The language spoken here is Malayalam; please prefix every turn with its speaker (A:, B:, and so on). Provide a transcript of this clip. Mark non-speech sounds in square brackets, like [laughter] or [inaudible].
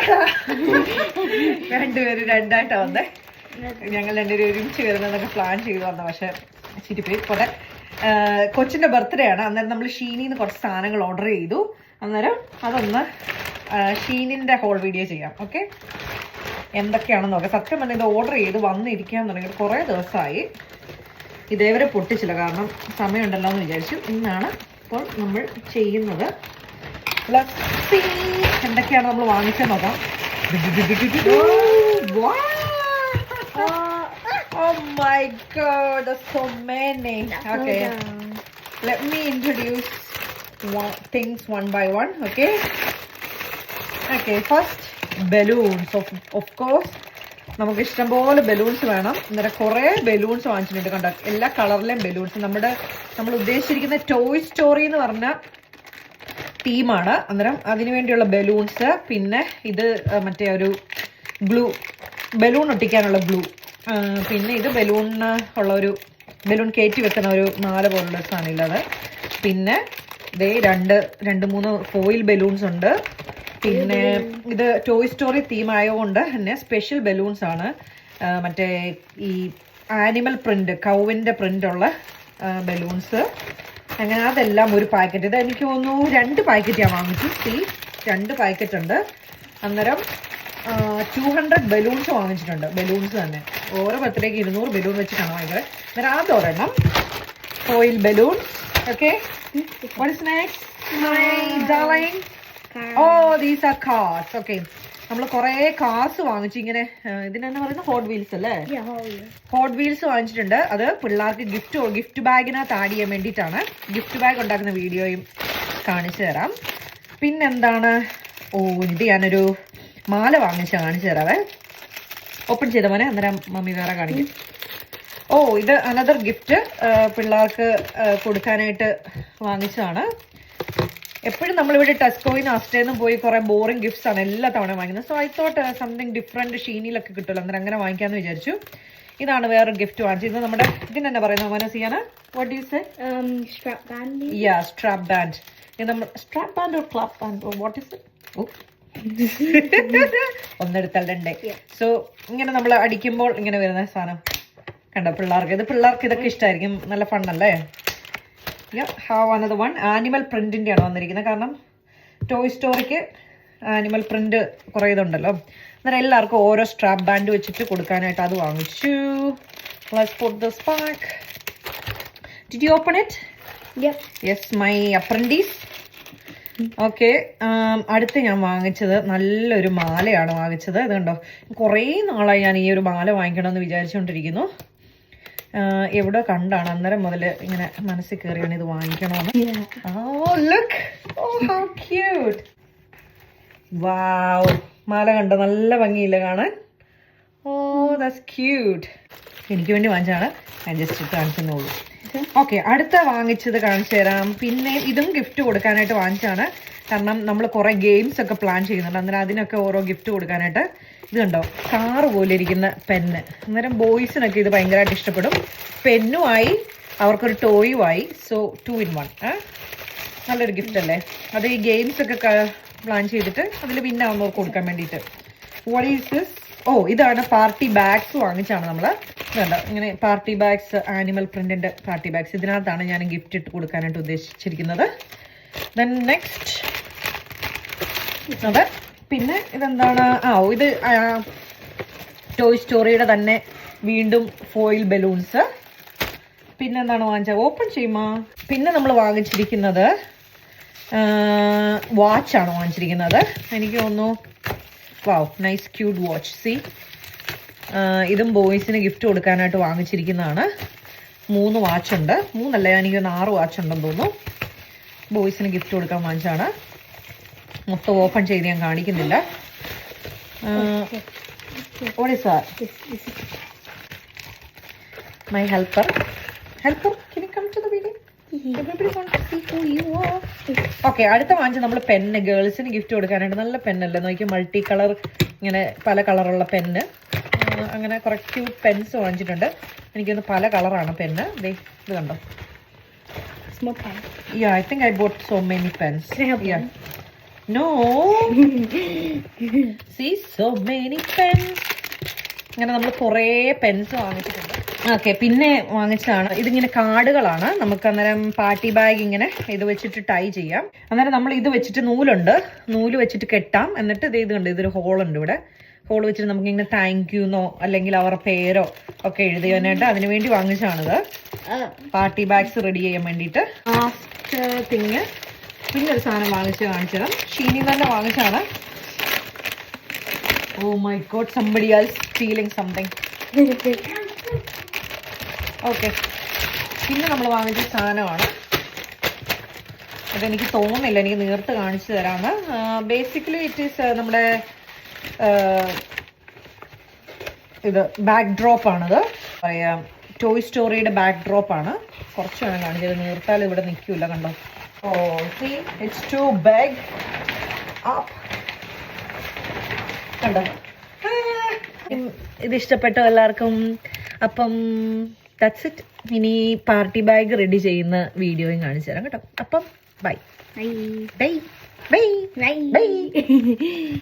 A: [laughs] രണ്ടുപേരും രണ്ടായിട്ടാ വന്നേ. ഞങ്ങൾ രണ്ടുപേരും ഒരുമിച്ച് വരുന്നതൊക്കെ പ്ലാൻ ചെയ്തു വന്ന പക്ഷെ ചിരിപ്പേ ആഹ് കൊച്ചിന്റെ ബർത്ത്ഡേ ആണ്. അന്നേരം നമ്മൾ ഷീനിന്ന് കുറച്ച് സാധനങ്ങൾ ഓർഡർ ചെയ്തു. അന്നേരം അതൊന്ന് ഷീനിന്റെ ഹോൾ വീഡിയോ ചെയ്യാം. ഓക്കെ എന്തൊക്കെയാണെന്ന് നോക്കാം. സത്യം പറഞ്ഞാൽ ഇത് ഓർഡർ ചെയ്ത് വന്നിരിക്കാൻ തുടങ്ങിയിട്ട് കുറേ ദിവസമായി. ഇതേവരെ പൊട്ടിച്ചില്ല. കാരണം സമയമുണ്ടല്ലോ എന്ന് വിചാരിച്ചു. ഇന്നാണ് ഇപ്പോൾ നമ്മൾ ചെയ്യുന്നത്. See. എന്തൊക്കെയാണ് നമ്മൾ വാങ്ങിച്ചത് നോക്കാം. Oh my god, there's so many. Okay, let me introduce one, things one by one. Okay. Okay, first balloons. Of, of course, നമുക്ക് ഇഷ്ടംപോലെ ബലൂൺസ് വേണം ഇന്നലെ കുറേ ബലൂൺസ് വാങ്ങിച്ചിട്ടുണ്ട് കണ്ടോ എല്ലാ കളറിലെയും ബലൂൺസ് നമ്മുടെ നമ്മൾ ഉദ്ദേശിച്ചിരിക്കുന്ന ടോയ് സ്റ്റോറി എന്ന് പറഞ്ഞ തീമാണ്. അന്നേരം അതിനു വേണ്ടിയുള്ള ബലൂൺസ് പിന്നെ ഇത് മറ്റേ ഒരു ബ്ലൂ ബലൂൺ ഒട്ടിക്കാനുള്ള ബ്ലൂ പിന്നെ ഇത് ബലൂണിന് ഉള്ള ഒരു ബലൂൺ കയറ്റി വെക്കുന്ന ഒരു മാല പോലുള്ള സാധനമുള്ളത് പിന്നെ ഇതേ രണ്ട് രണ്ട് മൂന്ന് ഫോയിൽ ബലൂൺസ് ഉണ്ട്. പിന്നെ ഇത് ടോയ് സ്റ്റോറി തീം ആയതുകൊണ്ട് തന്നെ സ്പെഷ്യൽ ബലൂൺസ് ആണ്. മറ്റേ ഈ ആനിമൽ പ്രിന്റ് കൗവിന്റെ പ്രിന്റ് ഉള്ള ബലൂൺസ് അങ്ങനെ അതെല്ലാം ഒരു പാക്കറ്റ്. ഇത് എനിക്ക് തോന്നുന്നു രണ്ട് പാക്കറ്റ് ഞാൻ വാങ്ങിച്ചു. സി രണ്ട് പാക്കറ്റ് ഉണ്ട്. അന്നേരം ടു ഹൺഡ്രഡ് ബലൂൺസ് വാങ്ങിച്ചിട്ടുണ്ട്. ബലൂൺസ് തന്നെ. ഓരോ പത്തിലേക്ക് ഇരുന്നൂറ് ബലൂൺ വെച്ചിട്ടാണ് വാങ്ങിക്കുന്നത് അന്നേരം അതൊരെണ്ണം oil balloon okay what is next my oh these are cars okay നമ്മൾ കുറേ കാസ് വാങ്ങിച്ചു ഇങ്ങനെ ഇതിനെന്ന് പറയുന്നത് ഹോട്ട് വീൽസ് അല്ലേ? ഹോട്ട് വീൽസ് വാങ്ങിച്ചിട്ടുണ്ട്. അത് പിള്ളേർക്ക് ഗിഫ്റ്റ് ഗിഫ്റ്റ് ബാഗിനകത്ത് ആഡ് ചെയ്യാൻ വേണ്ടിയിട്ടാണ്. ഗിഫ്റ്റ് ബാഗ് ഉണ്ടാക്കുന്ന വീഡിയോയും കാണിച്ചു തരാം. പിന്നെന്താണ്? ഓ ഇത് ഞാനൊരു മാല വാങ്ങിച്ച കാണിച്ചു തരാവേ. ഓപ്പൺ ചെയ്ത മോനെ? അന്നേരം മമ്മി വേറെ കാണിക്കും. ഓ ഇത് അനദർ ഗിഫ്റ്റ് പിള്ളേർക്ക് കൊടുക്കാനായിട്ട് വാങ്ങിച്ചതാണ്. എപ്പോഴും നമ്മളിവിടെ ടെസ്കോയിന്ന് അസ്റ്റേന്നും പോയി കുറെ ബോറിംഗ് ഗിഫ്റ്റ്സ് ആണ് എല്ലാ തവണ വാങ്ങിക്കുന്നത്. So I thought something different ഷീനിലൊക്കെ കിട്ടുമല്ലോ അന്നേരം അങ്ങനെ വാങ്ങിക്കാന്ന് വിചാരിച്ചു. ഇതാണ് വേറൊരു ഗിഫ്റ്റ് വാങ്ങിച്ചത്. ഇത് നമ്മുടെ ഇതിന് തന്നെ പറയുന്നത് മനസ്സിയാണ് what you say. Yeah strap band നമ്മൾ strap band or clap band what is ഒന്നെടുത്തല്ലേ so ഇങ്ങനെ നമ്മൾ അടിക്കുമ്പോൾ ഇങ്ങനെ വരുന്ന സാധനം. കണ്ടോ പിള്ളേർക്ക്? ഇത് പിള്ളേർക്ക് ഇതൊക്കെ ഇഷ്ടമായിരിക്കും നല്ല ഫണ്ണല്ലേ ഹാവ് അനദർ വൺ ആനിമൽ പ്രിന്റിന്റെ ആണ് വന്നിരിക്കുന്നത്. കാരണം ടോയ് സ്റ്റോറിക്ക് ആനിമൽ പ്രിന്റ് കുറേ ഇതുണ്ടല്ലോ അന്നേരം എല്ലാവർക്കും ഓരോ സ്ട്രാപ്പ് ബാൻഡ് വെച്ചിട്ട് കൊടുക്കാനായിട്ട് അത് വാങ്ങിച്ചു. Let's put this back. Did you open it?
B: Yep.
A: Yes my apprentice okay അടുത്ത് ഞാൻ വാങ്ങിച്ചത് നല്ലൊരു മാലയാണ് വാങ്ങിച്ചത്. ഇത് കണ്ടോ കുറേ നാളായി ഞാൻ ഈ ഒരു മാല വാങ്ങിക്കണമെന്ന് വിചാരിച്ചുകൊണ്ടിരിക്കുന്നു. എവിടെ കണ്ടാണ്. അന്നേരം മുതൽ ഇങ്ങനെ മനസ്സിൽ കയറിയാണ് ഇത് വാങ്ങിക്കണമെന്ന് oh look oh how cute wow മാല കണ്ട നല്ല ഭംഗിയില്ല കാണാൻ? ഓ ദാറ്റ്സ് ക്യൂട്ട് എനിക്ക് വേണ്ടി വാങ്ങിച്ചാണ് ഞാൻ ജസ്റ്റ് കാണിച്ചെന്നുള്ളൂ ഓക്കെ അടുത്ത വാങ്ങിച്ചത് കാണിച്ചു തരാം. പിന്നെ ഇതും ഗിഫ്റ്റ് കൊടുക്കാനായിട്ട് വാങ്ങിച്ചാണ് കാരണം നമ്മൾ കുറേ ഗെയിംസ് ഒക്കെ പ്ലാൻ ചെയ്യുന്നുണ്ട്. അന്നേരം അതിനൊക്കെ ഓരോ ഗിഫ്റ്റ് കൊടുക്കാനായിട്ട്. ഇത് കാർ കാറ് പോലെ ഇരിക്കുന്ന പെന്ന് അന്നേരം ബോയ്സിനൊക്കെ ഇത് ഭയങ്കരമായിട്ട് ഇഷ്ടപ്പെടും. പെന്നുമായി അവർക്കൊരു ടോയുമായി സോ ടു ഇൻ വൺ നല്ലൊരു ഗിഫ്റ്റ് അല്ലേ? അത് ഈ ഗെയിംസ് ഒക്കെ പ്ലാൻ ചെയ്തിട്ട് അതിൽ വിൻ ആവുന്നവർക്ക് കൊടുക്കാൻ വേണ്ടിയിട്ട്. വാട്ട് ഈസ് ദിസ് ഓ ഇതാണ് പാർട്ടി ബാഗ്സ് വാങ്ങിച്ചാണ് നമ്മൾ വേണ്ട ഇങ്ങനെ പാർട്ടി ബാഗ്സ് ആനിമൽ പ്രിന്റിന്റെ പാർട്ടി ബാഗ്സ് ഇതിനകത്താണ് ഞാൻ ഗിഫ്റ്റ് ഇട്ട് കൊടുക്കാനായിട്ട് ഉദ്ദേശിച്ചിരിക്കുന്നത്. ദെൻ നെക്സ്റ്റ് അതെ പിന്നെ ഇതെന്താണ്? ആ ഇത് ടോയ് സ്റ്റോറിയുടെ തന്നെ വീണ്ടും ഫോയിൽ ബലൂൺസ് പിന്നെ എന്താണ് വാങ്ങിച്ചത്? ഓപ്പൺ ചെയ്യുമോ? പിന്നെ നമ്മൾ വാങ്ങിച്ചിരിക്കുന്നത് വാച്ചാണ് വാങ്ങിച്ചിരിക്കുന്നത്. എനിക്ക് തോന്നുന്നു wow nice cute watch see ഇതും ബോയ്സിന് ഗിഫ്റ്റ് കൊടുക്കാനായിട്ട് വാങ്ങിച്ചിരിക്കുന്നതാണ്. മൂന്ന് വാച്ചുണ്ട് മൂന്നല്ല എനിക്ക് ആറ് വാച്ച് ഉണ്ടെന്ന് തോന്നുന്നു. ബോയ്സിന് ഗിഫ്റ്റ് കൊടുക്കാൻ വാങ്ങിച്ചാണ് മൊത്തം ഓപ്പൺ ചെയ്ത് ഞാൻ കാണിക്കുന്നില്ല. My helper helper. ഓക്കെ അടുത്ത വാങ്ങിച്ച നമ്മൾ പെന്ന് ഗേൾസിന് ഗിഫ്റ്റ് കൊടുക്കാനായിട്ട് നല്ല പെന്നല്ലേ നോക്കി മൾട്ടി കളർ ഇങ്ങനെ പല കളറുള്ള പെന്ന് അങ്ങനെ കുറേ ക്യൂട്ട് പെൻസ് വാങ്ങിച്ചിട്ടുണ്ട്. എനിക്കൊന്ന് പല കളറാണ് പെന്ന് ദേ ഇത് കണ്ടോ. Yeah I think I bought so many pens
B: Can [laughs]
A: See, so many pens. അങ്ങനെ നമ്മൾ കുറേ പെൻസ് വാങ്ങിച്ചിട്ടുണ്ട്. ഓക്കെ പിന്നെ വാങ്ങിച്ചതാണ്. ഇതിങ്ങനെ കാർഡുകളാണ്. നമുക്ക് അന്നേരം പാർട്ടി ബാഗ് ഇങ്ങനെ ഇത് വെച്ചിട്ട് ടൈ ചെയ്യാം. അന്നേരം നമ്മൾ ഇത് വെച്ചിട്ട് നൂലുണ്ട്. നൂൽ വെച്ചിട്ട് കെട്ടാം. എന്നിട്ട് ഇത് ഇത് കണ്ട് ഇതൊരു ഹോളുണ്ട് ഇവിടെ. ഹോൾ വെച്ചിട്ട് നമുക്ക് ഇങ്ങനെ താങ്ക് യുന്നോ അല്ലെങ്കിൽ അവരുടെ പേരോ ഒക്കെ എഴുതിയാനായിട്ട് അതിനുവേണ്ടി വാങ്ങിച്ചതാണിത്.
B: Uh,
A: പാർട്ടി ബാഗ്സ് റെഡി ചെയ്യാൻ വേണ്ടിയിട്ട്. ലാസ്റ്റ് തിങ് പിന്നെ ഒരു സാധനം വാങ്ങിച്ച് കാണിച്ചത് ഷീനി തന്നെ വാങ്ങിച്ചാണ്. ഓ my God somebody all stealing something okay പിന്നെ നമ്മൾ വാങ്ങിച്ച സാധനമാണ്. അതെനിക്ക് തോന്നുന്നില്ല എനിക്ക് നേർത്ത് കാണിച്ചു തരാമെന്ന് ബേസിക്കലി ഇറ്റ് ഈസ് നമ്മുടെ ഇത് ബാക്ക് ഡ്രോപ്പ് ആണത്. പറയാം ടോയ് സ്റ്റോറിയുടെ ബാക്ക് ഡ്രോപ്പ് ആണ്. കുറച്ച് വേണം കാണിച്ചത് നീർത്താൽ ഇവിടെ നിൽക്കില്ല കണ്ടോ? ഓ see, it's too big. Up. കണ്ടോ? ഇത് ഇഷ്ടപ്പെട്ടോ എല്ലാവർക്കും. അപ്പം ദാറ്റ്സ് ഇറ്റ് ഇനി പാർട്ടി ബാഗ് റെഡി ചെയ്യുന്ന വീഡിയോയും കാണിച്ചു തരാം കേട്ടോ. അപ്പം bye
B: bye
A: bye bye
B: Bye.
A: Bye